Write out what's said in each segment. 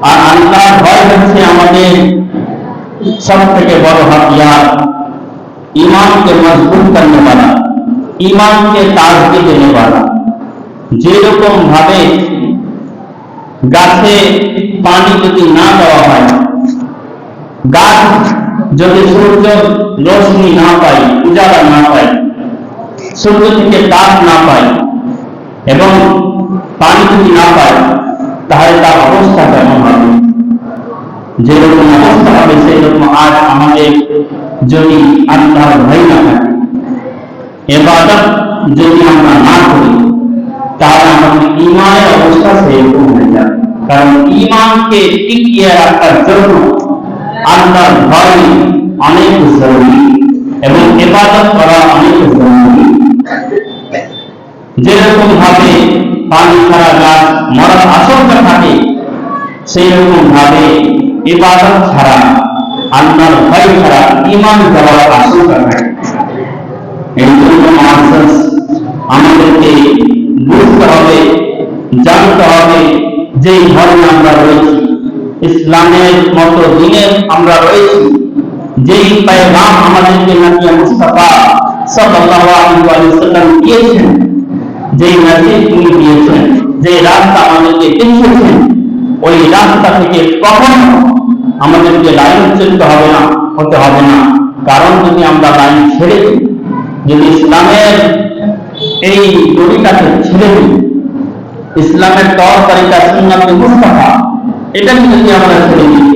আর আল্লাহ ভয় হচ্ছে আমাদের সব থেকে বড় হাতিয়ার ইমানকে মজবুত করতে পারা, ইমানকে তাজকে দেনে পারা যেরকম ভাবে গাছে পানি যদি না দেওয়া হয়, গাছ যদি সূর্য রোশনি না পায়, উজালা না পায়, সূর্য থেকে তাপ না পায় এবং পানি যদি না পায় তাহলে তার অবস্থা কেমন হবে? যেরকম অবস্থা হবে, সেই আজ আমাদের যদি আল্লাহর ভয় না থাকে এবাদত যদি আমরা না করি, তাহলে আমাদের ইমানের অবস্থা সেরকম হয়ে যাবে। কারণ ইমানকে টিকিয়ে রাখার জন্য আল্লাহর ভয় অনেক জরুরি এবং এবাদত করা অনেক জরুরি। যেরকম ভাবে পানি ছাড়া গাছ মরার আশঙ্কা থাকে সেই রকম ভাবে ইবাদত ছাড়া আল্লাহর ভয় ছাড়া ইমান যাওয়ার আশঙ্কা থাকে এই জন্য মানুষ আমাদেরকে বুঝতে হবে জানতে হবে যে ধর্মে আমরা রয়েছি ইসলামের মতো দিনের আমরা রয়েছি যেই পায়গাম আমাদেরকে নবী মুস্তাফা সাল্লাল্লাহু আলাইহি ওয়াসাল্লাম দিয়েছেন যেই মেসেজ তিনি দিয়েছেন, যে রাস্তা আমাদেরকে দেখিয়েছেন, ওই রাস্তা থেকে কখনো আমাদেরকে লাইন চলতে হবে না, হতে হবে না। কারণ যদি আমরা লাইন ছেড়ে দিই, যদি ইসলামের এই দড়িটাকে ছেড়ে দিই, ইসলামের তর তারিকা সুন্নাতে মুস্তাফা এটাকে যদি আমরা ছেড়ে দিই,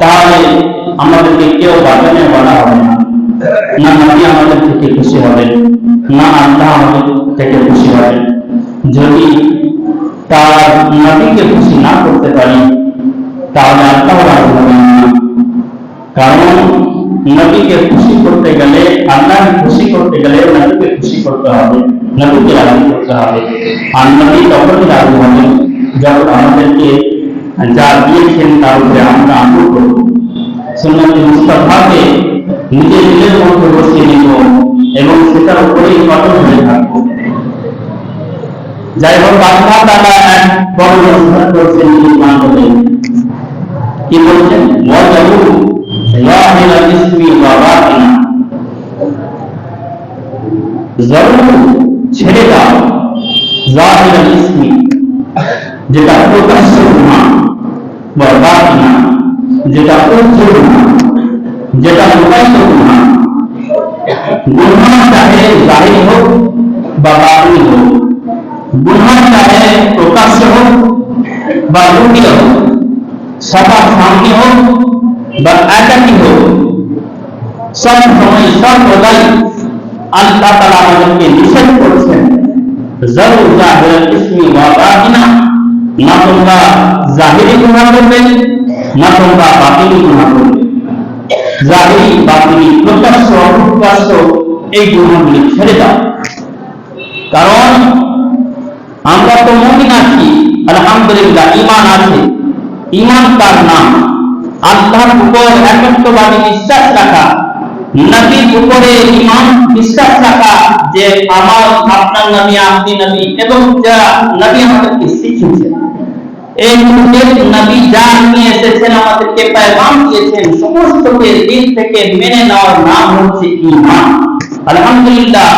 তাহলে আমাদেরকে কেউ বাঁচানো বলা হবে না। না নবী আমাদের থেকে খুশি হবে, না আল্লাহ আমাদের থেকে খুশি হবে যদি তার নবীকে খুশি না করতে পারি তাহলে আল্লাহ রাজি হবেন না কারণ নবীকে খুশি করতে গেলে আল্লাহ খুশি করতে গেলে নবীকে খুশি করতে হবে নবীকে রাজি করতে হবে আর নবী তখনই রাজি হবেন যখন আমাদেরকে যা দিয়েছেন তার উপরে আমরা আমল করব সুন্নতি মুস্তাফাকে নিজের দিলের মধ্যে বসিয়ে নিব এবং সেটার উপরেই কঠোর হয়ে থাকব যাই হোক আল্লাহ তাআলা এক বড় নমস্কার করছেন ইমান বলে কি বলছেন ওয়াজাবু জাহিরা ইসমি ওয়া বাতিনা জরুর ছেড়ে দাও জাহিরা ইসমি যেটা প্রকাশ্য গুনাহ ওয়া বাতিনা যেটা উজ্জ্বল গুনাহ যেটা প্রকাশ্য গুনাহ গুনাহ চাহে জাহির হোক বা বাতিল হোক প্রকাশ্য হোক বা লুকিয়ে হোক সবার সামনে হোক বা একাকি হোক সব সময় সর্বদাই আল্লাহ তাআলা আমাদেরকে নিষেধ করছেন জরুর জাহির ইসমি ওয়া বাতিনা না তোমরা জাহিরি গুনাহ করবে, না তোমরা বাতিনি গুনাহ করবে। জাহিরি বাতিনি প্রকাশ্য, অপ্রকাশ্য এই গুনাহগুলি ছেড়ে দাও। কারণ আমরা তো মুমিন আছি, আলহামদুলিল্লাহ, ঈমান আছে। ঈমান তার নাম? আল্লাহর উপর একত্ববাদী বিশ্বাস রাখা, নবীর উপরে ঈমান বিশ্বাস রাখা যে আমার আপনার নবী, আপনি নবী, এবং যা নবী আমাদেরকে শিখিয়েছেন। এই মুহূর্তে নবী যা নিয়ে এসেছেন, আমাদেরকে পেগাম দিয়েছেন, সমস্তকে দিন থেকে মেনে নেওয়ার নাম হচ্ছে ঈমান। আলহামদুলিল্লাহ,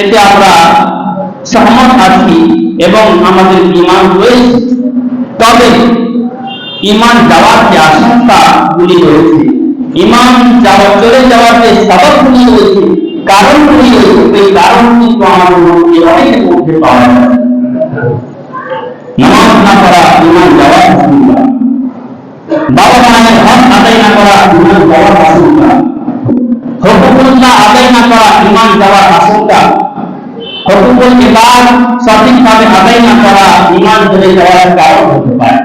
এতে আমরা সহমত আছি এবং আমাদের ইমান রয়েছে। তবে ইমান যাওয়ার যে আশঙ্কা গুলি রয়েছে ইমান যাওয়া, চলে যাওয়ার যে সবকগুলি রয়েছে কারণগুলি রয়েছে, সেই কারণ কিন্তু আমাদের মধ্যে অনেকের মধ্যে পাওয়া যায়। না করা ইমান যাওয়ার আশঙ্কা বাবা মায়ের হক আদায় না করা ইমান যাওয়ার আদায় না করা ইমান যাওয়ার আশঙ্কা হকুকুল ইবাদ সঠিকভাবে আদায় না করা ইমান চলে যাওয়ার কারণ হতে পারে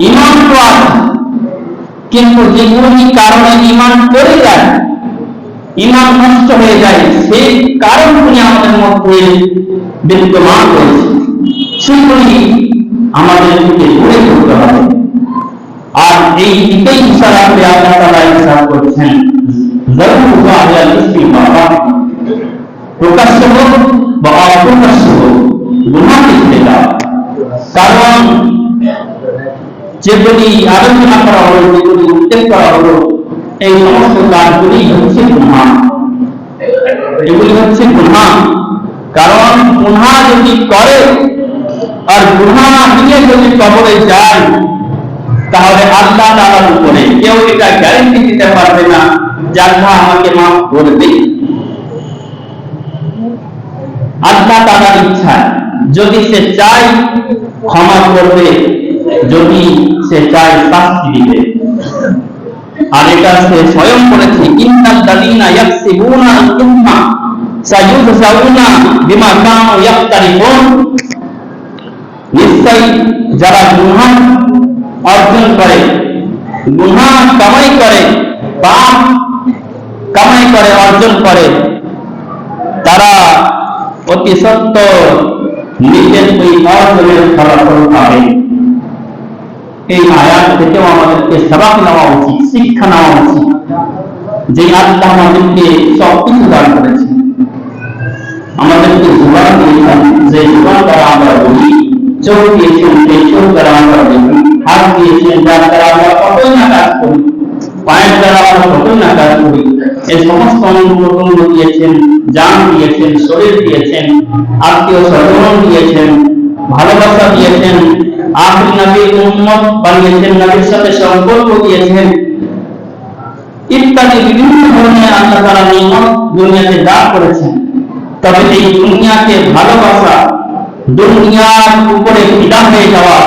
ইমান তো আছে কিন্তু যেগুলি কারণে ইমান পড়ে যায় ইমান নষ্ট হয়ে যায় সেই কারণগুলি আমাদের মধ্যে বিদ্যমান রয়েছে সেগুলি আমাদের থেকে দূরে করতে হবে আর এই দিকেই ইশারা করে আল্লাহ তাআলা ইশারা করছেন জরুর জাহিরাল ইসমি বাবা প্রকাশ্য হোক বা অপ্রকাশ্য হোক গুনাহকে ছেড়ে দাও কারণ যেগুলি আলোচনা করা হলো, যেগুলি উল্লেখ করা হলো, এই সমস্ত কাজগুলি হচ্ছে গুণা। এগুলি হচ্ছে গুণা। কারণ গুণা যদি করে, আর গুণা নিয়ে যদি কবরে যায়, তাহলে আল্লাহ তাআলার উপরে কেউ এটা গ্যারান্টি দিতে পারবে না যে আল্লাহ আমাকে মাফ করবে আল্লাহ তাআলার ইচ্ছা। যদি সে চায়, ক্ষমা করবে। যদি সে চায়, শাস্তি দিবে। আর এটা সে স্বয়ং করেছে। ইন্নাল লাযীনা ইয়াকসিবুনা ইসমা সায়ুযজাউনা বিমা কানু ইয়াফতারিকুন নিশ্চয়ই যারা গুনাহ অর্জন করে, গুনাহ কামাই করে, পাপ কামাই করে, অর্জন করে, তারা অতি সত্য। নিজের ওই অর্জনের ফলাফল পাবে এই আয়াত থেকেও আমাদেরকে সবাক নেওয়া উচিত, শিক্ষা নেওয়া উচিত যে আল্লাহ আমাদেরকে সব কিছু দান করেছে আমাদেরকে জোগান দিয়েছেন যে জোগান দ্বারা আমরা বলি, চোখ দিয়েছেন চোখ দ্বারা আমরা দেখি হাত দিয়েছেন যার দ্বারা আমরা কতই না কাজ করি। পায়ের দ্বারা সমস্ত দিয়েছেন দিয়েছেন, শরীর দিয়েছেন, আত্মীয় স্বজন দিয়েছেন, ভালোবাসা দিয়েছেন, আখরি নবীর বানিয়েছেন, নবীর সাথে সম্পর্ক দিয়েছেন। ইত্যাদি বিভিন্ন ধরনের আল্লাহ তারা দুনিয়াতে দান করেছেন। তবে এই দুনিয়াকে ভালোবাসা দুনিয়ার উপরে হয়ে যাওয়া,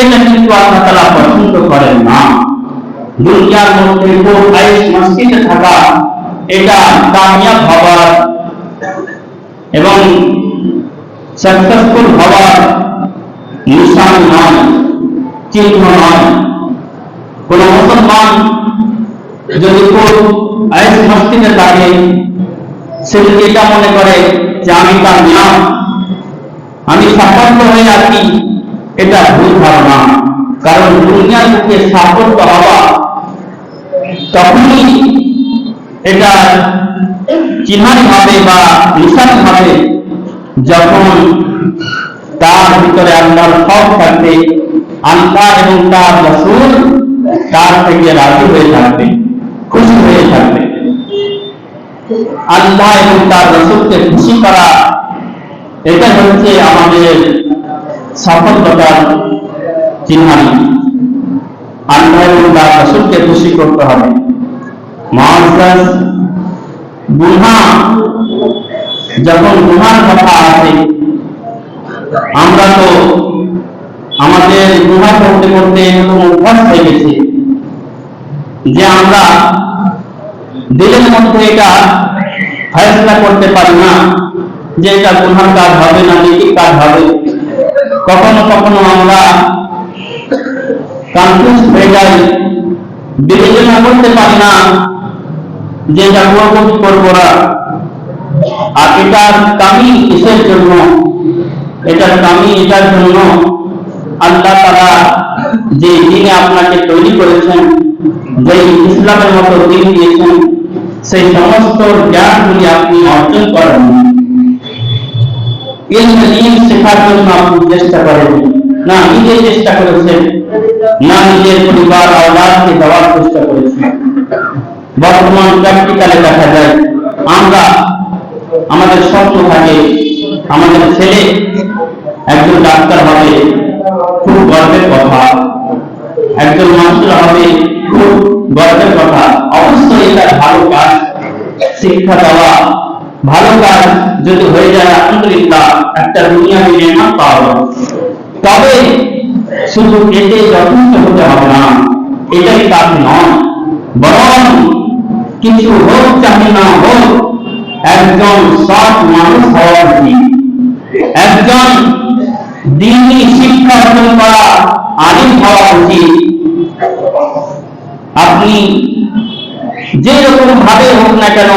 এটা কিন্তু আল্লাহ তারা পছন্দ করেন না। দুনিয়ার মধ্যে আইস মসজিদে থাকা, এটা কামিয়াব হওয়ার এবং সাকসেসফুল হওয়ার নিশান নয়, চিহ্ন নয়। কোন মুসলমান যদি খুব আইস মসজিদে থাকে, সে যদি এটা মনে করে যে আমি তার নাম আমি সাফল্য হয়ে আছি, এটা ভুল ধারণা। কারণ দুনিয়ার বুকে সাফল্য হওয়া তখনই এটা চিহ্নানি হবে বা নিশানি হবে যখন তার ভিতরে আল্লাহর সব থাকবে আল্লাহ এবং তার রসুল তার থেকে রাজি হয়ে থাকবে, খুশি হয়ে থাকবে। আল্লাহ এবং তার রসুলকে খুশি করা, এটা হচ্ছে আমাদের সফলতার চিহ্নানি আল্লাহ এবং খুশি করতে হবে। মহাজ গুহা, যখন গুহার কথা আসে, আমরা তো আমাদের গুহা করতে করতে এরকম অভ্যাস হয়ে গেছে যে আমরা দিলের মধ্যে এটা ফয়সলা করতে পারি না যে এটা গুহার কাজ হবে না, নেকি কাজ হবে। কখনো কখনো আমরা কনফিউজ হয়ে যাই বিবেচনা করতে পারি না যে এটা করব কি করব না। আর এটার কামি কিসের জন্য? এটার কামি এটার জন্য আল্লাহ তারা যে দিনে আপনাকে তৈরি করেছেন, যে ইসলামের মতো দিন দিয়েছেন, সেই সমস্ত জ্ঞানগুলি আপনি অর্জন করেন। এই দিন শেখার জন্য আপনি চেষ্টা করেন। না নিজে চেষ্টা করেছেন। না পরিবার আওলাদকে দেওয়ার চেষ্টা করেছেন বর্তমান প্র্যাকটিক্যালে দেখা যায়, আমরা আমাদের স্বপ্ন থাকে, আমাদের ছেলে একজন ডাক্তার হবে, খুব গর্বের কথা। একজন মাস্টার হবে, খুব গর্বের কথা। অবশ্যই এটা ভালো কাজ, শিক্ষা দেওয়া, ভালো কাজ যদি হয়ে যায়, আলহামদুলিল্লাহ, একটা দুনিয়া নির্মাণ পাওয়া তবে শুধু এতে যথেষ্ট হতে হবে না, এটাই কাজ নয়, বরং কিছু হোক চাহে না হোক, একজন সৎ মানুষ হওয়া উচিত। একজন দিনী শিক্ষা অর্জন করা আলিম হওয়া উচিত। আপনি যে রকম ভাবে হোক না কেন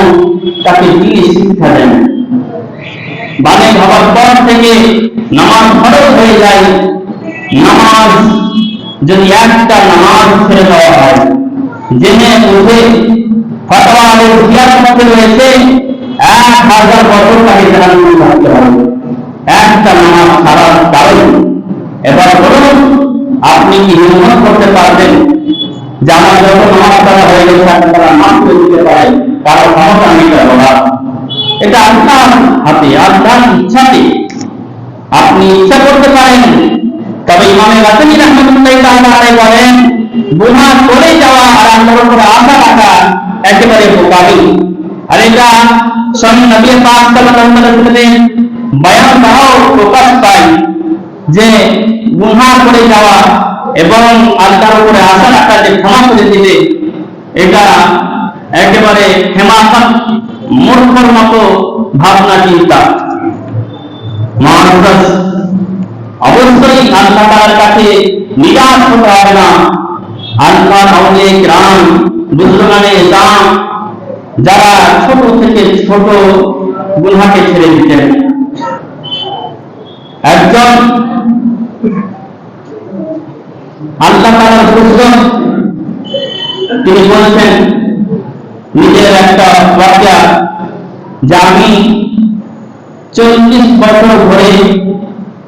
তাকে দিনী শিক্ষা দেন। বানে হওয়ার পর থেকে নামাজ ফরজ হয়ে যায়। নামাজ যদি একটা নামাজ ছেড়ে দেওয়া হয়, জেনে বুঝে ফতোয়া আলের মধ্যে রয়েছে এক হাজার বছর তাকে একটা নামাজ ছাড়ার কারণ এবার বলুন, আপনি কি হিম্মত করতে পারবেন? যে যত নামাজ পড়া হয়ে গেছে, তারা মাফ করে দিতে পারে কারও ক্ষমতা নেই তার এটা আপনার হাতে, আপনার ইচ্ছাতে। আপনি ইচ্ছা করতে পারেন তবে ইমামে গাছানি রহমতুল্লাহ তাআলা বলেন, গুনাহ করে যাওয়া আর আল্লাহর উপরে আশা রাখা একেবারে বোকামি আর এটা স্বামী নবী পাক সাল্লাল্লাহু আলাইহি ওয়াসাল্লামের বয়ান দ্বারাও প্রকাশ পায় যে গুনাহ করে যাওয়া এবং আল্লাহর উপরে আশা রাখা যে ক্ষমা করে দিবে এটা একেবারে হেমাফত, মূর্খর মতো ভাবনা চিন্তা। মানুষ অবশ্যই আল্লাহ কাছে নিরাশ হতে আউলে গ্রাম বুজুর্গানে দাম যারা ছোট থেকে ছোট ছেড়ে দিতেন। একজন আল্লাহ বুজুর্গ তিনি বলছেন, নিজের একটা বাচ্চা যে আমি চল্লিশ বছর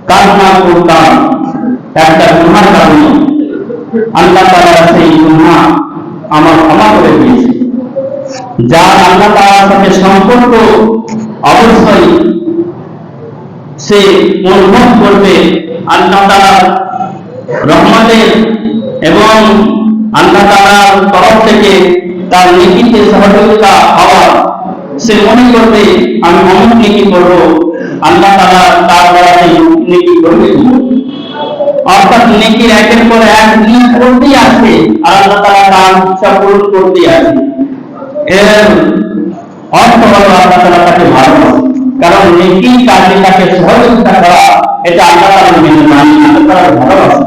কান্না করতাম একটা গুহার কারণে আল্লাহ তালা সেই গুহা আমার ক্ষমা করে দিয়েছে। যার আল্লাহ তালার সাথে সম্পর্ক অবশ্যই সে অনুভব করবে আল্লাহ তালার রহমতের এবং আল্লাহ তালার তরফ থেকে তার নীতিতে সহযোগিতা হওয়ার সে মনে করবে, আমি অমুক নীতি করব। আল্লাহ তালা তার দ্বারা নীতি করবে। অর্থাৎ নেকির একের পর এক নিয়ে করতেই আছে আর আল্লাহ তালা তার ইচ্ছা পূরণ করতেই আছে এর অর্থ হলো আল্লাহ তালা তাকে ভালোবাসে। কারণ নেকি কাজে তাকে সহযোগিতা করা, এটা আল্লাহ তালা মেনে মানি আল্লাহ তালা ভালোবাসে।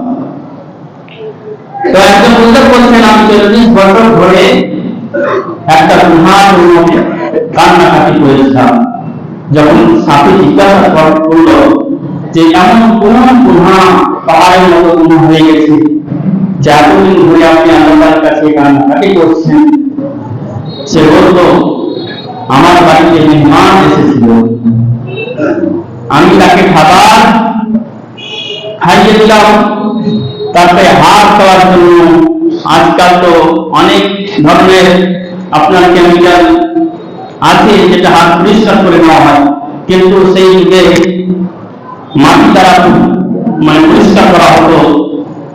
তো একজন উল্লেখ করছেন, আমি চল্লিশ বছর ধরে একটা উন্নতি কান্নাকাটি করেছিলাম। যখন সাথে জিজ্ঞাসা করল যে এমন কোন গুহা পাহাড়ের মতো গুহা হয়ে গেছে। যে এতদিন ধরে আপনি আল্লাহর কাছে কান্নাকাটি করছেন। সে বলল, আমার বাড়িতে মেহমান এসেছিল। আমি তাকে খাবার খাইয়ে দিলাম। তারপরে হাত খাওয়ার জন্য আজকাল তো অনেক ধরনের আপনার কেমিক্যাল আছে যেটা হাত পরিষ্কার করে নেওয়া হয় কিন্তু সেই যুগে মাটি দ্বারা মানে পরিষ্কার করা হতো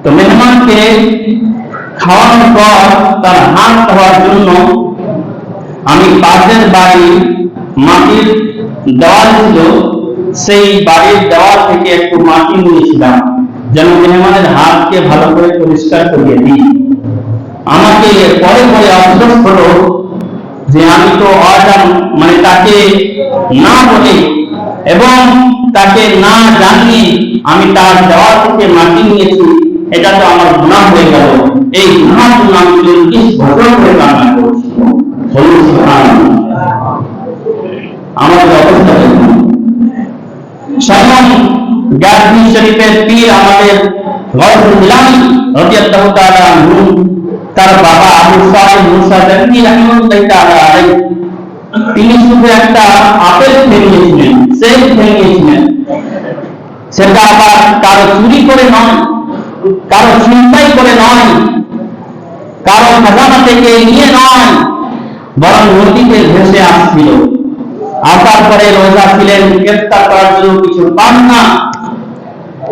তো মেহমানকে খাওয়ানোর পর তার হাত খাওয়ার জন্য আমি পাশের বাড়ি মাটির দেওয়াল ছিল সেই বাড়ির দেওয়াল থেকে একটু মাটি নিয়েছিলাম যেন মেহমানের হাতকে ভালো করে পরিষ্কার করিয়ে দিই আমাকে পরে পরে আফসোস হলো যে আমি তো অজান মানে তাকে না বলে এবং তাকে না জানিয়ে আমি তার দেওয়াল থেকে মাটি নিয়েছি, এটা তো আমার গুণা হয়ে গেল। এই গুণার জন্য আমি চল্লিশ বছর ধরে কান্না করছি। আমাদের অবস্থা স্বয়ং গাজী শরীফের পীর আমাদের ইলাহি রাদিয়াল্লাহু তাআলা আনহু তার বাবা আবু মুসা জানি রাহমাতুল্লাহি তাআলা তিনি শুধু একটা আপেল সেই সেটা আবার চুরি করে নয় চিন্তাই করে নয়, কারও খাজানা থেকে নিয়ে নয়, বরং নদীতে ভেসে আসছিল। আসার পরে রোজা ছিলেন, গ্রেফতার করার জন্য কিছু পান না।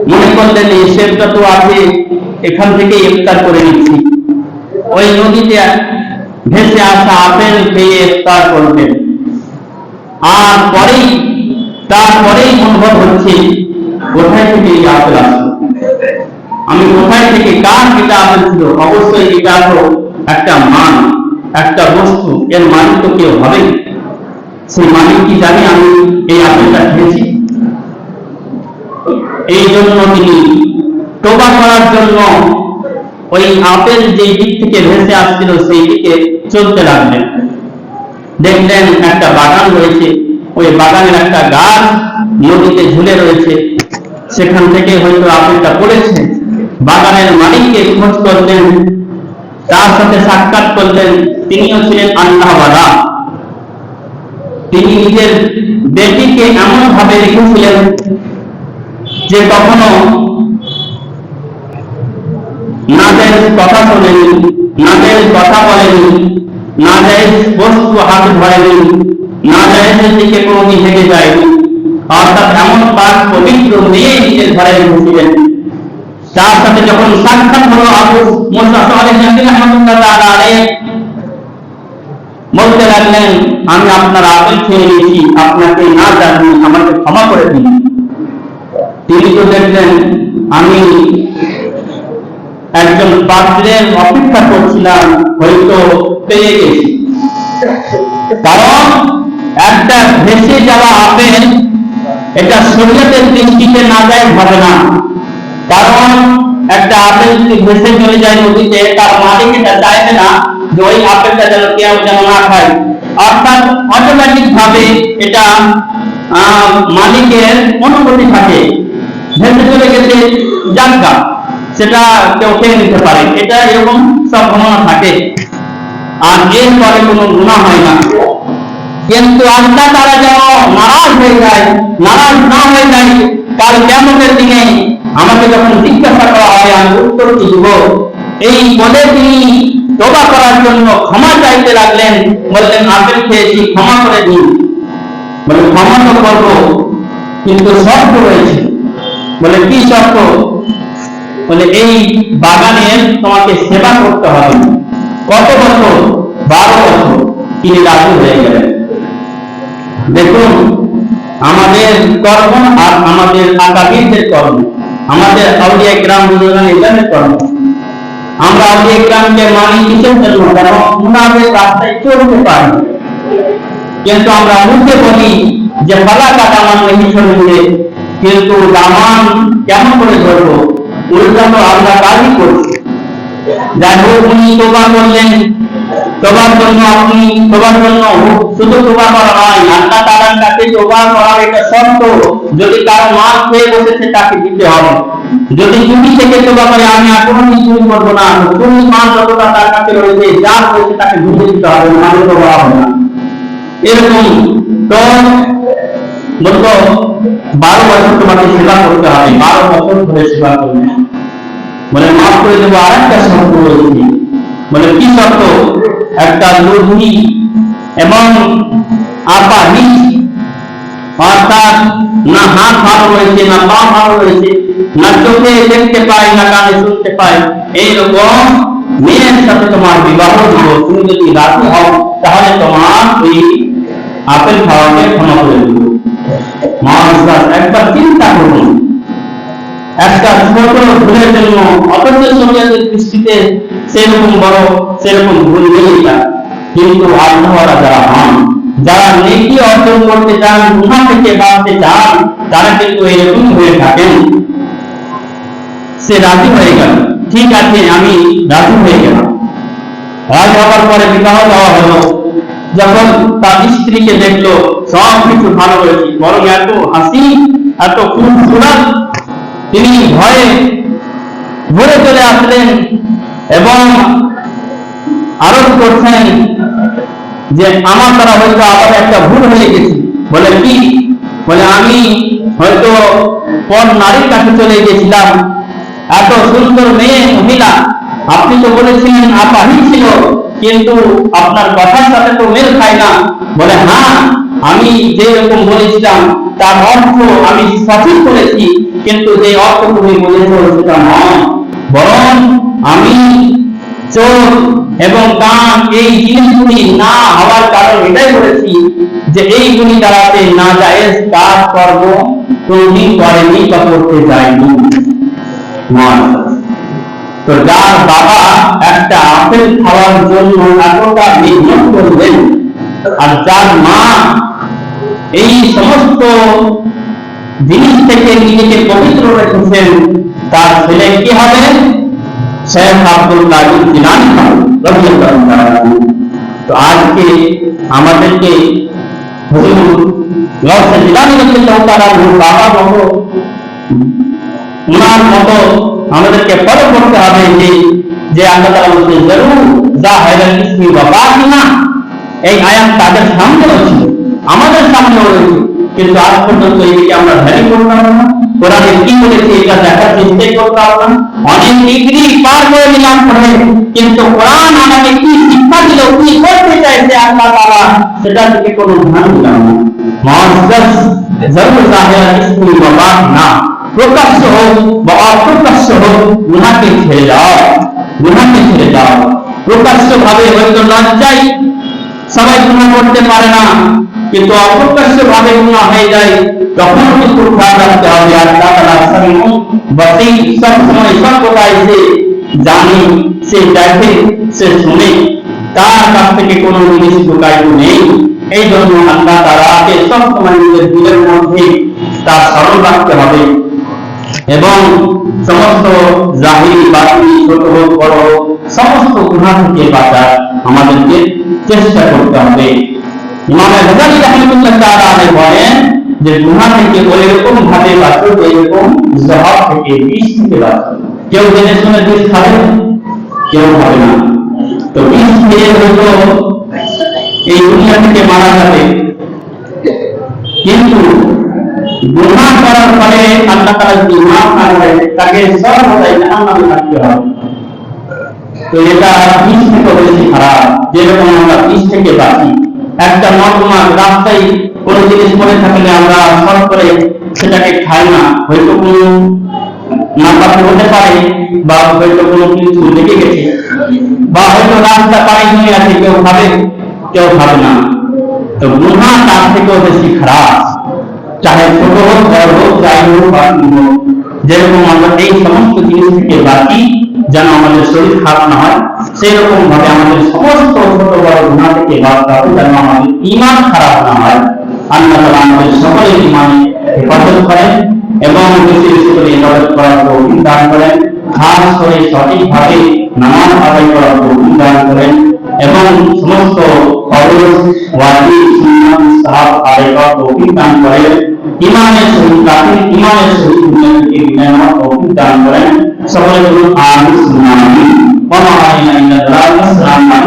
মনে করলেন, এই শেপটা তো আছে, এখান থেকে ইফতার করে নিচ্ছি। ওই নদীতে ভেসে আসা আপেল খেয়ে ইফতার করবেন। আর পরেই তারপরেই অনুভব হচ্ছে, কোথায় থেকে এই আপেল আসলো? আমি কোথায় থেকে, কার এটা আপেল ছিল অবশ্যই এটা তো একটা মান, একটা বস্তু। এর মালিক তো কেউ হবে সেই মালিক কি জানে আমি এই আপেলটা খেয়েছি? এই জন্য তিনি টোবা করার জন্য ওই আপেল যে দিক থেকে ভেসে আসছিল সেই দিকে চলতে লাগলেন। দেখলেন একটা বাগান রয়েছে, ওই বাগানের একটা গাছ নদীতে ঝুলে রয়েছে। সেখান থেকে হয়তো আপেলটা পড়েছে। বাগানের মালিককে খোঁজ করলেন, তার সাথে সাক্ষাৎ করলেন, তিনিও ছিলেন আল্লাহওয়ালা তিনি নিজের বেটিকে এমন ভাবে রেখেছিলেন যে কখনো না যায় কথা শোনেনি, না যায় কথা বলেনি, না যায় বস্তু হাতে ধরেনি, না যায় দিকে কোনোদিন হেঁটে যায়নি। অর্থাৎ এমন পাক পবিত্র মেয়ে নিজের ঘরে ঢুকছিলেন তার সাথে যখন সাক্ষাৎ হলো আবু বলতে লাগলেন, আমি আপনার আপেল খেয়ে নিয়েছি আপনাকে না জানি আমাকে ক্ষমা করে দিন। তিনি তো দেখলেন, আমি একজন পাত্রের অপেক্ষা করছিলাম, হয়তো পেয়ে গেছি। কারণ একটা ভেসে যাওয়া আপেল, এটা শরীয়তের দৃষ্টিতে না যায় হবে না। কারণ একটা আপেল যদি ভেসে চলে যায় নদীতে, তার মালিক এটা চাইবে না যে ওই আপেলটা যেন কেউ যেন না খায়। অর্থাৎ অটোমেটিক ভাবে এটা মালিকের অনুমতি থাকে। ভেসে চলে গেছে জানগা সেটা কেউ খেয়ে নিতে পারে। এটা এরকম সম্ভাবনা থাকে। আর এরপরে কোনো গুণা হয় না। কিন্তু আল্লাহ তারা যেন নারাজ হয়ে যায়, নারাজ না হয়ে যায়, কাল কেমনের দিনে আমাকে যখন জিজ্ঞাসা করা হয়, আমি উত্তর কি দিব। এই বলে তিনি তোবা করার জন্য ক্ষমা চাইতে লাগলেন। বললেন, আপেল খেয়েছি, ক্ষমা করে দিন। বলে, ক্ষমা তো করব, কিন্তু শর্ত রয়েছে। বলে, কি শর্ত? বলে, এই বাগানের তোমাকে সেবা করতে হবে। কত বছর? বারো বছর। তিনি রাজু হয়ে গেলেন। দেখুন, আমাদের কর্ম আর আমাদের আকাবিরদের কর্ম, আমাদের আউলিয়া গ্রাম বুজুর্গান ইসলামের কর্ম। আমরা আউলিয়া গ্রামকে মানি কিসের জন্য? কারণ উনাদের রাস্তায় চলতে পারি কিন্তু আমরা মুখে বলি যে, পালা কাটা শরীরে কিন্তু দামান কেমন করে ধরবো? যদি তাকে দিতে হবে। যদি চুরি থেকে তোবা করে, আমি আর কোনো চুরি করব না। চুরি মাল যতটা তার কাছে রয়েছে যা রয়েছে তাকে বুঝে দিতে হবে মানে তোবা হবে না। এরকম বলতো বারো বছর তোমাকে সেবা করতে হবে। বারো বছর ধরে সেবা করবে। বলে, মাফ করে দেবো আর শর্ত রয়েছে। বলে, কি শর্ত? একটা লোভী এবং আপা অর্থাৎ না হাত ভালো রয়েছে, না পা ভালো রয়েছে, না চোখে দেখতে পায়, না কানে শুনতে পায়। এইরকম মেয়ের সাথে তোমার বিবাহ দিব তুমি যদি রাজি হও, তাহলে তোমার ওই আপেল খাওয়াকে ক্ষমা করে দিব। মানুষ একবার চিন্তা করুন। একটা ছোট ভুলের জন্য, অথচ শরীয়তের দৃষ্টিতে সেরকম বড়, সেরকম ভুল নেই কিন্তু আল্লাহরা যারা হন যারা নেকি অর্জন করতে চান, গুণা থেকে বাঁচতে চান, তারা কিন্তু এরকম হয়ে থাকেন। সে রাজি হয়ে গেল। ঠিক আছে, আমি রাজি হয়ে গেলাম। রাজি হওয়ার পরে বিবাহ দেওয়া হলো। যখন তার স্ত্রীকে দেখল সব কিছু ভালো হয়েছে। বরং এত হাসি, এত খুব সুরাত তিনি ভয়ে ঘুরে চলে আসলেন এবং আরোপ করছেন যে, আমার দ্বারা হয়তো আবার একটা ভুল হয়ে গেছে। বলে কি? বলে, আমি হয়তো পর নারীর কাছে চলে গেছিলাম। এত সুন্দর মেয়ে, মহিলা। আপনি তো বলেছিলেন, আপাহি ছিল। কিন্তু আপনার কথার সাথে তো মেল খায় না। বলে হ্যাঁ আমি যে রকম বলেছিলাম, তার অর্থ আমি সঠিক করেছি কিন্তু যে অর্থ তুমি বলেছ সেটা নয়। বরং আমি চোখ এবং কান এই জিনিসগুলি না হওয়ার কারণ এটাই বলেছি যে এইগুলি দ্বারাতে না যায় কাজ কর্ম কোনদিন করেনি বা করতে যায়নি। নয় তো যার বাবা একটা আপেল খাওয়ার জন্য এতটা মেহনত করবেন আর যার মা এই সমস্ত জিনিস থেকে নিজেকে পবিত্র রেখেছেন, তার ছেলে কি হবে? শেখ আব্দুল্লাহ জিলানি রাদিয়াল্লাহু তাআলা তো আজকে আমাদেরকে হুজুর গৌসে জিলানি রাদিয়াল্লাহু তাআলা বাবা মতো, উনার মতো আমাদেরকে ফলো করতে হবে যে যে আল্লাহ তাআলা বলছেন জরুর জাহিরাল ইসমি ওয়া বাতিনা এই আয়াত তাদের সামনেও ছিল, আমাদের সামনেও রয়েছে। কিন্তু আজ পর্যন্ত এদিকে আমরা ভ্যালি করতাম না। কোরআনে কি বলেছে এটা দেখার চেষ্টাই করতে হবে না। অনেক ডিগ্রি পার করে নিলাম পড়ে কিন্তু কোরআন আমাকে কি শিক্ষা দিল, কি করতে চাইছে আল্লাহ তাআলা, সেটা থেকে কোনো ধ্যান দিলাম না। মুআজ্জাজ জরুর জাহিরা ইসমি ওয়া বাতিনা প্রকাশ্য হোক বা অপ্রকাশ্য হোক গুনাহকে ছেড়ে দাও। গুনাহকে ছেড়ে দাও। প্রকাশ্য ভাবে হয়তো লজ্জায় সবাই গুণা করতে পারে না, কিন্তু অপ্রকাশ্য ভাবে গুণা হয়ে যায় তখন কিন্তু খেয়াল রাখতে হবে, আর তারা সামিউন বাসি সব সময় সব কোথায় সে জানে, সে দেখে, সে শুনে। তার কাছ থেকে কোনো জিনিস লুকায়িত নেই। এই জন্য আল্লাহ তারাকে সব সময় নিজের দিলের মধ্যে তার স্মরণ রাখতে হবে। এবং সমস্ত জাহিরি বাতিল ছোট হোক বড় হোক সমস্ত গুণা থেকে বাঁচার আমাদেরকে চেষ্টা করতে হবে। ইমাম গাজালি রাহমাতুল্লাহ তাআলা আলাইহি বলেন যে গুনাহ থেকে ওই রকম ভাবে বাঁচো এরকম জবাব থেকে বিষ থেকে বাঁচো কেউ জেনে শুনে বিষ খাবে? কেউ খাবে না। তো বিষ খেয়ে হয়তো এই দুনিয়া থেকে মারা যাবে। কিন্তু গুনাহ করার ফলে আল্লাহ যদি না করে, তাকে সর্বদাই জাহান্নামে থাকতে হবে। তো এটা থেকে বেশি খারাপ, যেরকম আমরা থেকে বাঁচি। একটা রাস্তায় কোনো জিনিস থাকলে আমরা করে সেটাকে খাই না। হয়তো কোনো হতে পারে, বা হয়তো কোনো কিছু লেগে গেছে, বা হয়তো রাস্তা আছে, কেউ খাবে কেউ খাবে না। তো তার থেকেও বেশি খারাপ। যেরকম আমরা এই সমস্ত জিনিস থেকে বাঁচি, যেন আমাদের শরীর খারাপ না হয় সেই ভাবে আমাদের সমস্ত ছোট বড় গুণা থেকে বাঁচতে হবে, যেন আমাদের ইমান খারাপ না হয়। আল্লাহ আমাদের সকলের ইমানে হেফাজত করেন এবং বেশি বেশি করে ইবাদত করার তৌফিক দান করেন, খাস করে সঠিকভাবে নামাজ আদায় করার তৌফিক দান করেন এবং সমস্ত ফরজ ওয়াজিব, সুন্নাত মুস্তাহাব আদায় করার তৌফিক দান করেন। iman yang sering tapi iman yang sering dengan keinginan atau tidak boleh sebagai guru harus mengalami orang lain yang tidak dalam keserangan